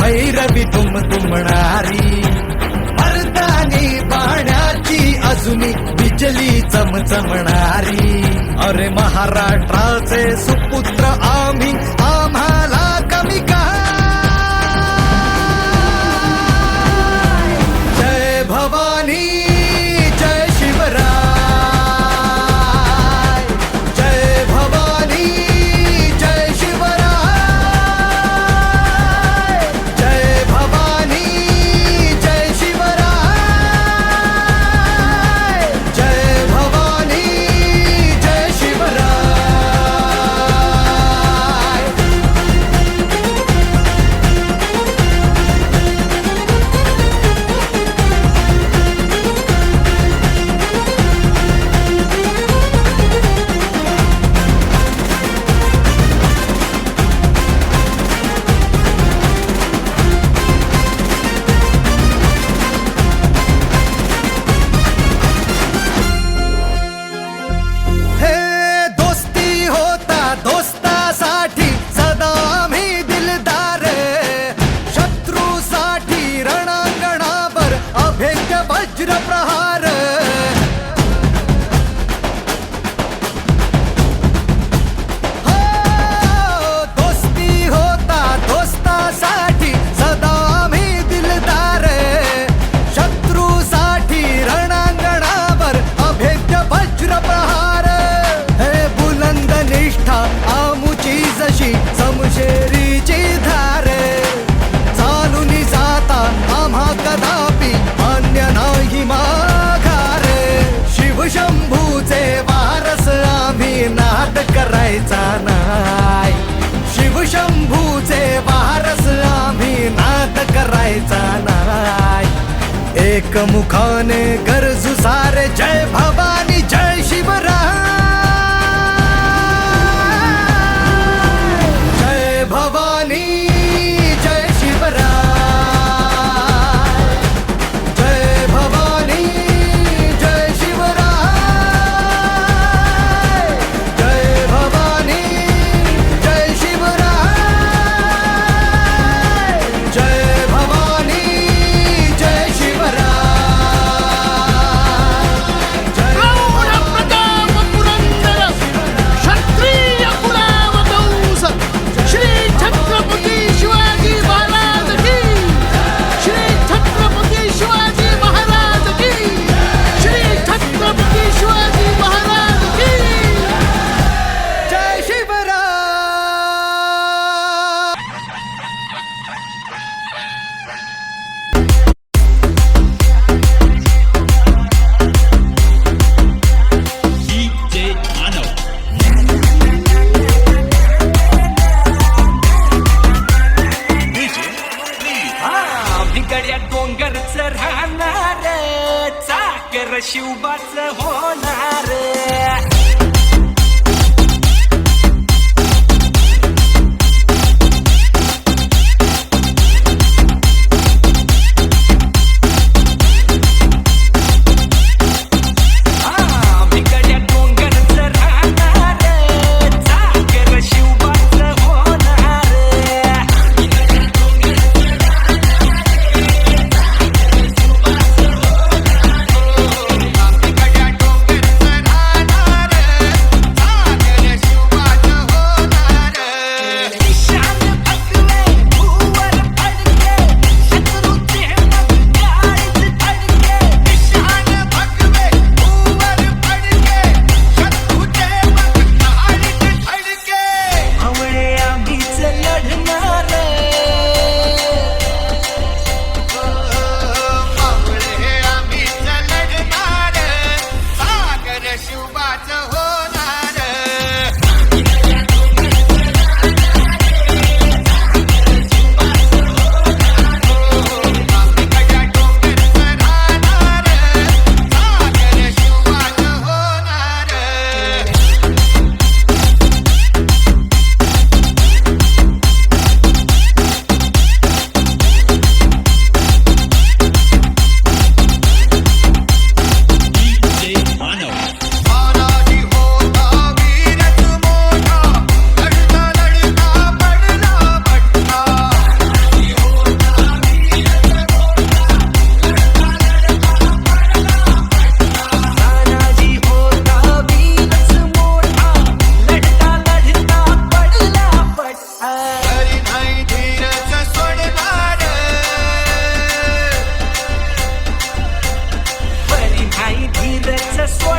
भैरवी तुम तुमणारी. मर्दानी पाण्याची अजूनी बिजली चमचमणारी. अरे महाराष्ट्राचे सुपुत्र आम्ही एकमुखाने गरजू सारे जय भवा bate rolare.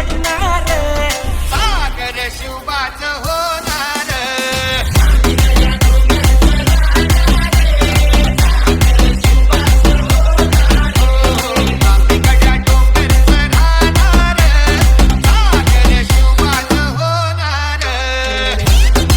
right now.